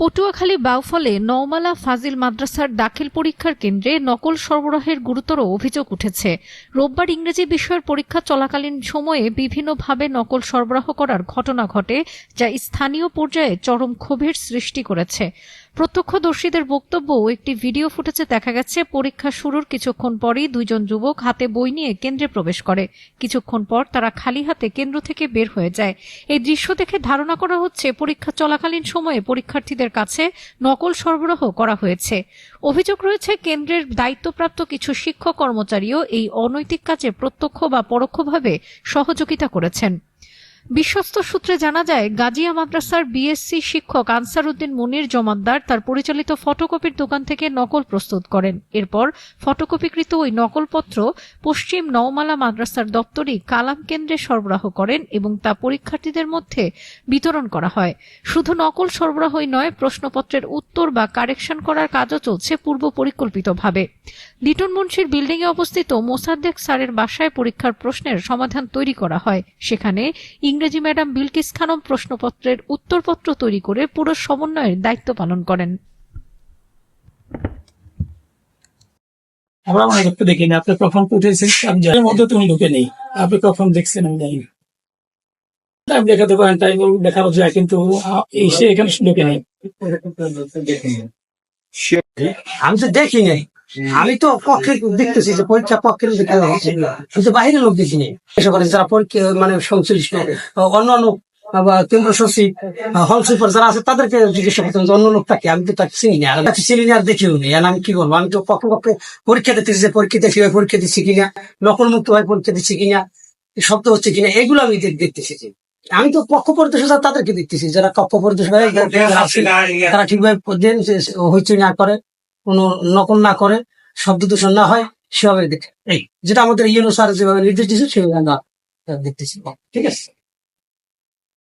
পটুয়াখালী বাউফলে নওমালা ফাজিল মাদ্রাসার দাখিল পরীক্ষার কেন্দ্রে নকল সরবরাহের গুরুতর অভিযোগ উঠেছে। রোববার ইংরেজি বিষয়ের পরীক্ষা চলাকালীন সময়ে বিভিন্নভাবে নকল সরবরাহ করার ঘটনা ঘটে, যা স্থানীয় পর্যায়ে চরম ক্ষোভের সৃষ্টি করেছে। প্রত্যক্ষদর্শীদের বক্তব্য একটি ভিডিও ফুটেজে দেখা গেছে। পরীক্ষা শুরুর কিছুক্ষণ পরই দুইজন যুবক হাতে বই নিয়ে কেন্দ্রে প্রবেশ করে। কিছুক্ষণ পর তারা খালি হাতে কেন্দ্র থেকে বের হয়ে যায়। এই দৃশ্য দেখে ধারণা করা হচ্ছে, পরীক্ষা চলাকালীন সময়ে পরীক্ষার্থীদের কাছে নকল সরবরাহ করা হয়েছে। অভিযোগ রয়েছে, কেন্দ্রের দায়িত্বপ্রাপ্ত কিছু শিক্ষক কর্মচারীও এই অনৈতিক কাজে প্রত্যক্ষ বা পরোক্ষভাবে সহযোগিতা করেছেন। বিশ্বস্ত সূত্রে জানা যায়, গাজিয়া মাদ্রাসার বিএসসি শিক্ষক আনসার উদ্দিন মুনির জমাদ্দার তার পরিচালিত ফটোকপির দোকান থেকে নকল প্রস্তুত করেন। এরপর ফটোকপিকৃত ওই নকলপত্র পশ্চিম নওমালা মাদ্রাসার দপ্তরি কালাম কেন্দ্রে সরবরাহ করেন এবং তা পরীক্ষার্থীদের মধ্যে বিতরণ করা হয়। শুধু নকল সরবরাহই নয়, প্রশ্নপত্রের উত্তর বা কারেকশন করার কাজও চলছে পূর্ব পরিকল্পিতভাবে। লিটন মুন্সির বিল্ডিংয়ে অবস্থিত মোসাদ্দেক স্যারের বাসায় পরীক্ষার প্রশ্নের সমাধান তৈরি করা হয়। সেখানে ম্যাডাম বিলকিস খানম প্রশ্নপত্রের উত্তরপত্র তৈরি করে পুরো সমন্বয়ের দায়িত্ব পালন করেন। আমরা অনেক একটু দেখিনি আপনি কখন উঠেছেন আমি জানি মধ্যে তুমি ঢুকে নেই। আপনি কখন দেখছেন আমি জানি টাইম দেখাতে পারেন টাইম দেখানো যায় কিন্তু এখানে ঢুকে নেই। আমি তো দেখি নাই। আমি তো পক্ষে দেখতেছি যে পরীক্ষা পক্ষের দেখা হচ্ছে। আমি তো বাইরের লোক দেখিনি। এসব করে যারা পরীক্ষা মানে সংশ্লিষ্ট অন্যান্য বা কেন্দ্র সচিব হল সুপার যারা আছে তাদেরকে জিজ্ঞাসা করতাম যে অন্য লোক তাকে আমি তো তাকে চিনি না। আর চিনি না আর দেখিও নি আর আমি কি করব? আমি তো পক্ষ পক্ষে পরীক্ষা দিতেছি যে পরীক্ষা দেখি পরীক্ষা দিচ্ছি কিনা নকল মুক্ত হয় পরীক্ষা দিচ্ছি কিনা শব্দ হচ্ছে কিনা এগুলো আমি দেখতেছি। আমি তো পক্ষ পরিদর্শক তাদেরকে দেখতেছি যারা কক্ষ পরিদর্শক তারা ঠিকভাবে হইচই না করে। কোনো নকল না করে শব্দ দূষণ না হয় সেভাবে দেখে। এই। যেটা আমাদের ইউনো স্যার যেভাবে নির্দেশ দিয়েছে সেভাবে আমরা দেখতেছি। ঠিক আছে?